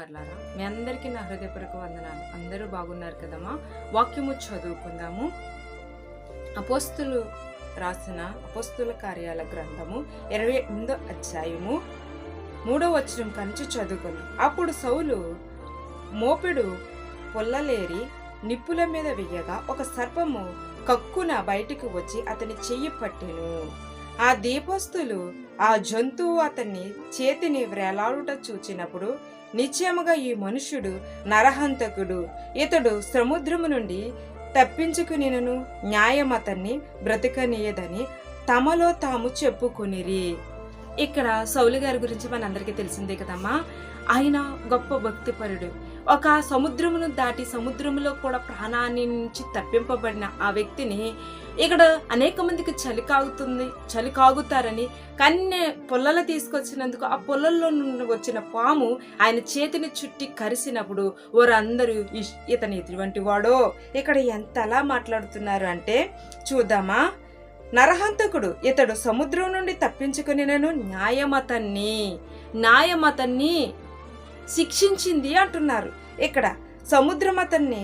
వారులారా? మీ అందరికీ నా హృదయపూర్వక వందనాలు. అందరూ బాగున్నారు కదమ్మా? వాక్యము చదువుకుందాము. అపోస్తులు రాసిన అపోస్తుల కార్యాల గ్రంథము ఇరవై ఎనిమిదో అధ్యాయము మూడో వచనం కంచి చదువుకుని. అప్పుడు సౌలు మోపెడు పొల్లలేరి నిప్పుల మీద వెయ్యగా ఒక సర్పము కక్కున బయటికి వచ్చి అతని చెయ్యి పట్టెను. ఆ దీపస్తులు ఆ జంతువు అతన్ని చేతిని వ్రేలాడుట చూచినప్పుడు నిశ్చయముగా ఈ మనుష్యుడు నరహంతకుడు. ఇతడు సముద్రము నుండి తప్పించుకునినను న్యాయం అతన్ని బ్రతకనీయదని తమలో తాము చెప్పుకునిరి. ఇక్కడ సౌలు గారి గురించి మనందరికీ తెలిసిందే కదమ్మా. ఆయన గొప్ప భక్తిపరుడు. ఒక సముద్రమును దాటి సముద్రములో కూడా ప్రాణాన్ని నుంచి తప్పింపబడిన ఆ వ్యక్తిని ఇక్కడ అనేక మందికి చలి కాగుతుంది చలి కాగుతారని కన్నె పొల్లలు తీసుకొచ్చినందుకు ఆ పొల్లల్లో నుండి వచ్చిన పాము ఆయన చేతిని చుట్టి కరిసినప్పుడు వారందరూ ఇతని ఇతను ఎటువంటి వాడో. ఇక్కడ ఎంతలా మాట్లాడుతున్నారు అంటే చూద్దామా? నరహంతకుడు ఇతడు సముద్రం నుండి తప్పించుకుని నేను న్యాయమతన్ని న్యాయమతన్ని శిక్షించింది అంటున్నారు. ఇక్కడ సముద్రం అతన్ని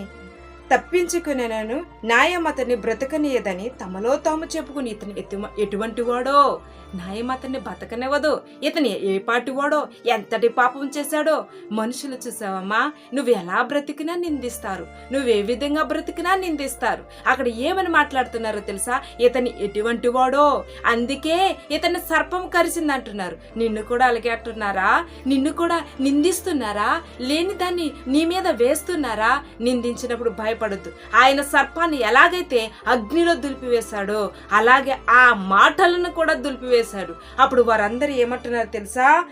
తప్పించుకునేనను. న్యాయం అతన్ని బ్రతకనీయదని తమలో తాము చెప్పుకుని ఇతను ఎటు- ఎటువంటి వాడో న్యాయం అతన్ని బతకనివ్వదు. ఇతను ఏ పాటి వాడో ఎంతటి పాపం చేశాడో? మనుషులు చూసావమ్మా నువ్వు ఎలా బ్రతికినా నిందిస్తారు. నువ్వు ఏ విధంగా బ్రతికినా నిందిస్తారు. అక్కడ ఏమని మాట్లాడుతున్నారో తెలుసా? ఇతని ఎటువంటి వాడో అందుకే ఇతని సర్పం కరిచింది అంటున్నారు నిన్ను కూడా అలాగే అంటున్నారా? నిన్ను కూడా నిందిస్తున్నారా? లేని దాన్ని నీ మీద వేస్తున్నారా? నిందించినప్పుడు భయ భయపడద్దు. ఆయన సర్పాన్ని ఎలాగైతే అగ్నిలో దులిపివేశాడో అలాగే ఆ మాటలను కూడా దులిపివేశాడు. అప్పుడు వారందరూ ఏమంటున్నారు తెలుసా?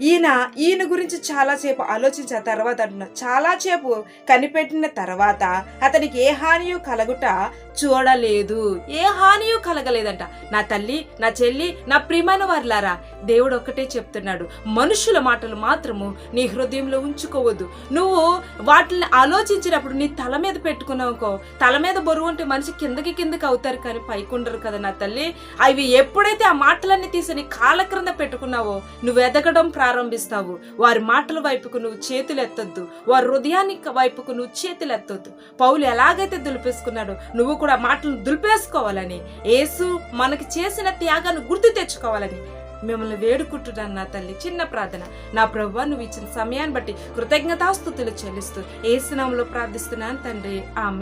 ఈయన ఈయన గురించి చాలాసేపు ఆలోచించిన తర్వాత అంటున్నారు. చాలాసేపు కనిపెట్టిన తర్వాత అతనికి ఏ హానియు కలగుట చూడలేదు. ఏ హానియు కలగలేదంట. నా తల్లి నా చెల్లి నా ప్రియమైన వారులారా దేవుడు ఒక్కటే చెప్తున్నాడు. మనుషుల మాటలు మాత్రము నీ హృదయంలో ఉంచుకోవద్దు. నువ్వు వాటిని ఆలోచించినప్పుడు నీ తల మీద పెట్టుకున్నావుకో తల మీద బరువు అంటే మనిషి కిందకి కిందకి అవుతారు కానీ పైకి ఉండరు కదా నా తల్లి. అవి ఎప్పుడైతే ఆ మాటలన్నీ తీసి నీ కాళ్ళ క్రింద పెట్టుకున్నావో నువ్వు ఎదగడం ప్రారంభిస్తావు. వారి మాటల వైపుకు నువ్వు చేతులు ఎత్తొద్దు వారి హృదయానికి వైపుకు నువ్వు చేతులు ఎత్తొద్దు పౌలు ఎలాగైతే దులిపేసుకున్నాడో నువ్వు కూడా మాటలను దులిపేసుకోవాలని యేసు మనకి చేసిన త్యాగాన్ని గుర్తు తెచ్చుకోవాలని మిమ్మల్ని వేడుకుంటున్నాను నా తల్లి. చిన్న ప్రార్థన. నా ప్రభు నువ్వు ఇచ్చిన సమయాన్ని బట్టి కృతజ్ఞతాస్థుతులు చెల్లిస్తూ ఏ ఏసునామంలో ప్రార్థిస్తున్నాను తండ్రి. ఆమె